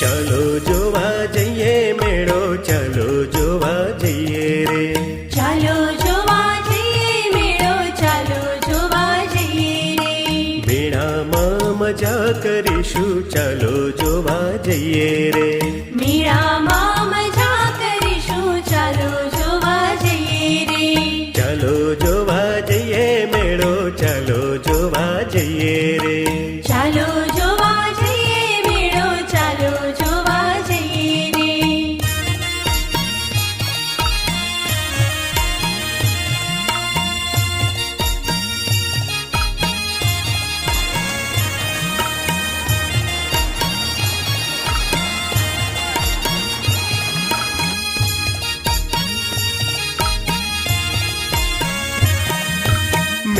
ચાલો જોવા જઈએ મેળો ચાલો જોવા જઈએ રે ચાલો જોવા જઈએ મેળો ચાલો જોવા જઈએ રે મેળામાં મજા કરીશું ચાલો જોવા જઈએ રે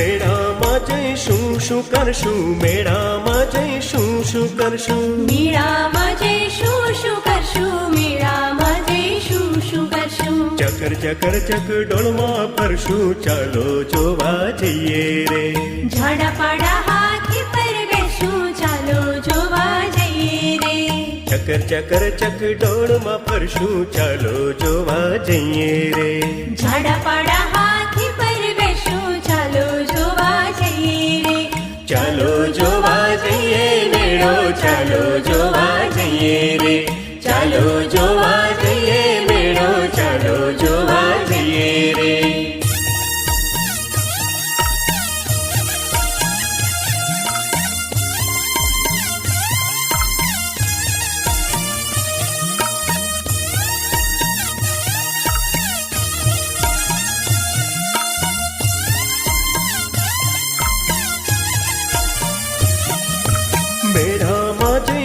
મેળામાં જઈશું શું કરશું? મેળામાં જઈશું શું કરશું? મેળામાં જઈશું શું કરશું? મેળામાં જઈશું શું કરશું? ચકર ચકર ચક ડોળમાં ફરશું. ચાલો જોવા જઈએ રે. ઝાડા પાડા હાથી પર બેસું. ચાલો જોવા જઈએ રે. ચકર ચકર ચક ડોળમાં ફરશું. ચાલો જોવા જઈએ રે. ઝાડા પાડા ચાલો જોવા જઈએ મેળો ચાલો જોવા જઈએ રે. ચાલો જોવા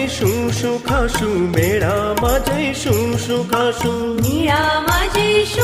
જઈશું શું ખાશું? મેળામાં જઈશું શું ખાશું? મેળામાં જઈશું